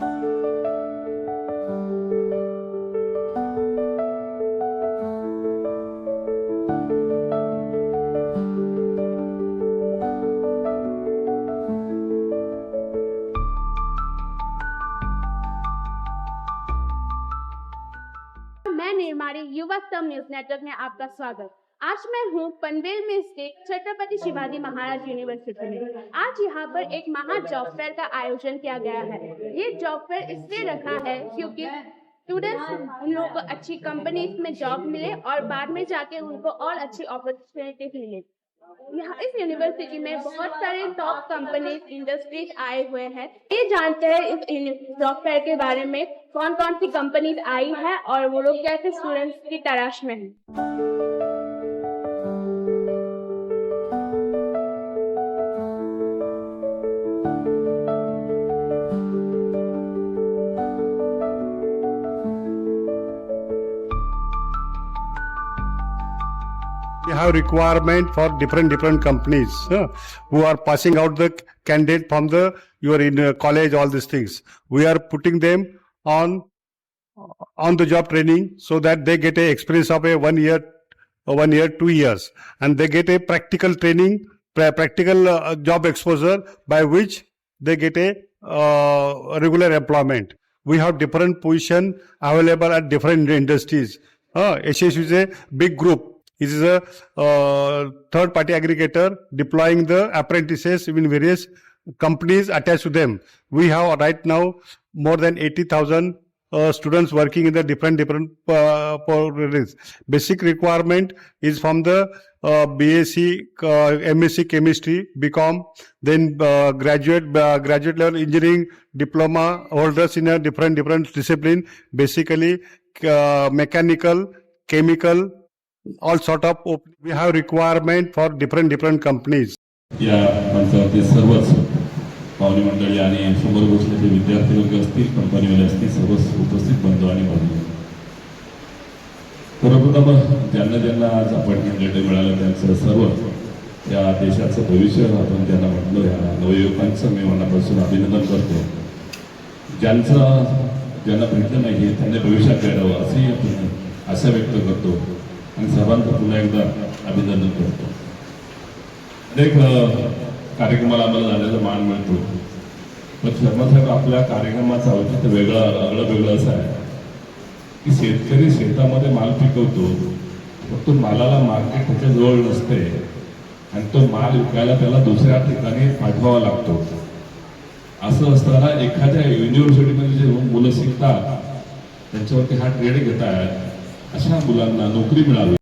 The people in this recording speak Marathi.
मैं युवा स्तंभ न्यूज़ नेटवर्क में आपका स्वागत। आज मैं हूँ पनवेल में स्थित छत्रपति शिवाजी महाराज यूनिवर्सिटी में। आज यहाँ पर एक महा जॉब फेयर का आयोजन किया गया है। ये जॉब फेयर इसलिए रखा है क्योंकि स्टूडेंट्स उन लोगों को अच्छी कंपनीज़ में जॉब मिले और बाद में जाके उनको और अच्छी अपॉर्चुनिटीज़ मिले। यहाँ इस यूनिवर्सिटी में बहुत सारे टॉप कंपनीज़ इंडस्ट्रीज़ आए हुए हैं। ये जानते हैं इस जॉब फेयर के बारे में कौन कौन सी कंपनीज़ आई है और वो लोग कैसे स्टूडेंट्स की तलाश में हैं। We have requirement for different different companies who are passing out the candidate from the you are in uh, college all these things. We are putting them on on the job training so that they get a experience of a one year, uh, one year, two years, and they get a practical training, practical uh, job exposure by which they get a uh, regular employment. We have different position available at different industries. Uh, SSU is a big group. It is a uh, third party aggregator deploying the apprentices in various companies attached to them. We have right now more than 80,000 uh, students working in the different different uh. Basic requirement is from the uh, BSc, uh, MSc chemistry, BCom, then uh, graduate uh, graduate level engineering diploma holders in a different different discipline. Basically, uh, mechanical, chemical, all sort of. op- We have requirement for different different companies. या मंचावरती सर्वच पाहुणे मंडळी आणि समोर बसलेले विद्यार्थी वर्ग असतील कंपनीवाले असतील सर्वच उपस्थित बंधू आणि बांधव सर्वप्रथम ज्यांना ज्यांना आज अपॉइंटमेंट लेटर मिळालं त्यांचं सर्व या देशाचं भविष्य आपण त्यांना म्हटलं या नवयुवकांचं मी मनापासून अभिनंदन करतो ज्यांचं ज्यांना भेटलं नाही हे त्यांनी भविष्यात घडावं असंही आपण आशा व्यक्त करतो आणि सर्वांचं पुन्हा एकदा अभिनंदन करतो. अनेक कार्यक्रमाला आम्हाला जाण्याचा मान मिळतो. पण शर्मासाहेब आपल्या कार्यक्रमाचं औचित्य वेगळं आगळं वेगळं असं आहे की शेतकरी शेतामध्ये माल पिकवतो मग तो मालाला मार्केट त्याच्याजवळ नसते आणि तो माल विकायला त्याला दुसऱ्या ठिकाणी पाठवावा लागतो. असं असताना एखाद्या युनिव्हर्सिटीमध्ये जे मुलं शिकतात त्यांच्यावरती हा ट्रेड घेतात अशा मुलांना नोकरी मिळावी.